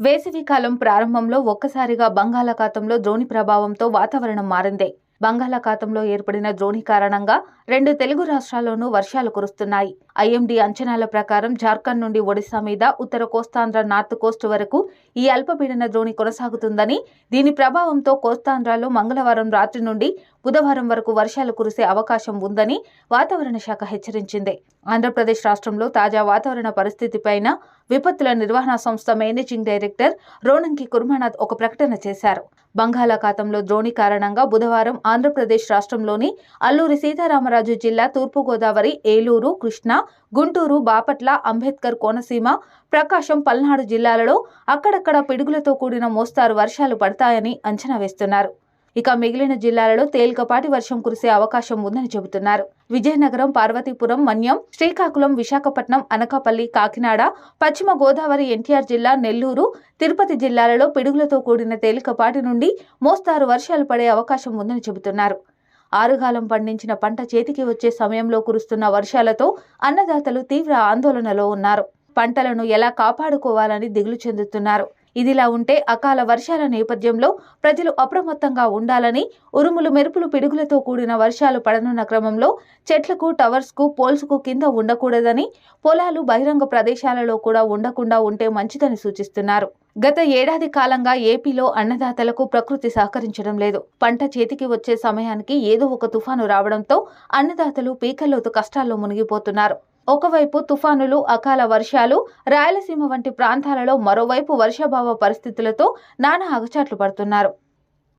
వేసవికాలం ప్రారంభంలో ఒక్కసారిగా బంగాళాఖాతంలో ద్రోణి ప్రభావంతో వాతావరణం మారింది. బంగాళాఖాతంలో ఏర్పడిన ద్రోణి కారణంగా రెండు తెలుగు రాష్ట్రాల్లోనూ వర్షాలు కురుస్తున్నాయి. ఐఎండీ అంచనాల ప్రకారం జార్ఖండ్ నుండి ఒడిశా మీద ఉత్తర కోస్తాంధ్ర నార్త్ కోస్ట్ వరకు ఈ అల్పపీడన ద్రోణి కొనసాగుతుందని దీని ప్రభావంతో కోస్తాంధ్రలో మంగళవారం రాత్రి నుండి బుధవారం వరకు వర్షాలు కురిసే అవకాశం ఉందని వాతావరణ శాఖ హెచ్చరించింది. ఆంధ్రప్రదేశ్ రాష్ట్రంలో తాజా వాతావరణ పరిస్థితిపైన విపత్తుల నిర్వహణ సంస్థ మేనేజింగ్ డైరెక్టర్ రోనంకి కుర్మానాథ్ ఒక ప్రకటన చేశారు. బంగాళాఖాతంలో ద్రోణి కారణంగా బుధవారం ఆంధ్రప్రదేశ్ రాష్ట్రంలోని అల్లూరి సీతారామరాజు జిల్లా తూర్పుగోదావరి ఏలూరు కృష్ణా గుంటూరు బాపట్ల అంబేద్కర్ కోనసీమ ప్రకాశం పల్నాడు జిల్లాలలో అక్కడక్కడ పిడుగులతో కూడిన మోస్తారు వర్షాలు పడతాయని అంచనా వేస్తున్నారు. ఇక మిగిలిన జిల్లాలలో తేలికపాటి వర్షం కురిసే అవకాశం ఉందని చెబుతున్నారు. విజయనగరం పార్వతీపురం మన్యం శ్రీకాకుళం విశాఖపట్నం అనకాపల్లి కాకినాడ పశ్చిమ గోదావరి ఎన్టీఆర్ జిల్లా నెల్లూరు తిరుపతి జిల్లాలలో పిడుగులతో కూడిన తేలికపాటి నుండి మోస్తారు వర్షాలు పడే అవకాశం ఉందని చెబుతున్నారు. ఆరుగాలం పండించిన పంట చేతికి వచ్చే సమయంలో కురుస్తున్న వర్షాలతో అన్నదాతలు తీవ్ర ఆందోళనలో ఉన్నారు. పంటలను ఎలా కాపాడుకోవాలని దిగులు చెందుతున్నారు. ఇదిలా ఉంటే అకాల వర్షాల నేపథ్యంలో ప్రజలు అప్రమత్తంగా ఉండాలని ఉరుములు మెరుపులు పిడుగులతో కూడిన వర్షాలు పడనున్న క్రమంలో చెట్లకు టవర్స్కు పోల్స్కు కింద ఉండకూడదని పొలాలు బహిరంగ ప్రదేశాలలో కూడా ఉండకుండా ఉంటే మంచిదని సూచిస్తున్నారు. గత ఏడాది కాలంగా ఏపీలో అన్నదాతలకు ప్రకృతి సహకరించడం లేదు. పంట చేతికి వచ్చే సమయానికి ఏదో ఒక తుఫాను రావడంతో అన్నదాతలు పీకల్లోతు కష్టాల్లో మునిగిపోతున్నారు. ఒకవైపు తుఫానులు అకాల వర్షాలు రాయలసీమ వంటి ప్రాంతాలలో మరోవైపు వర్షాభావ పరిస్థితులతో నానా అగచాట్లు పడుతున్నారు.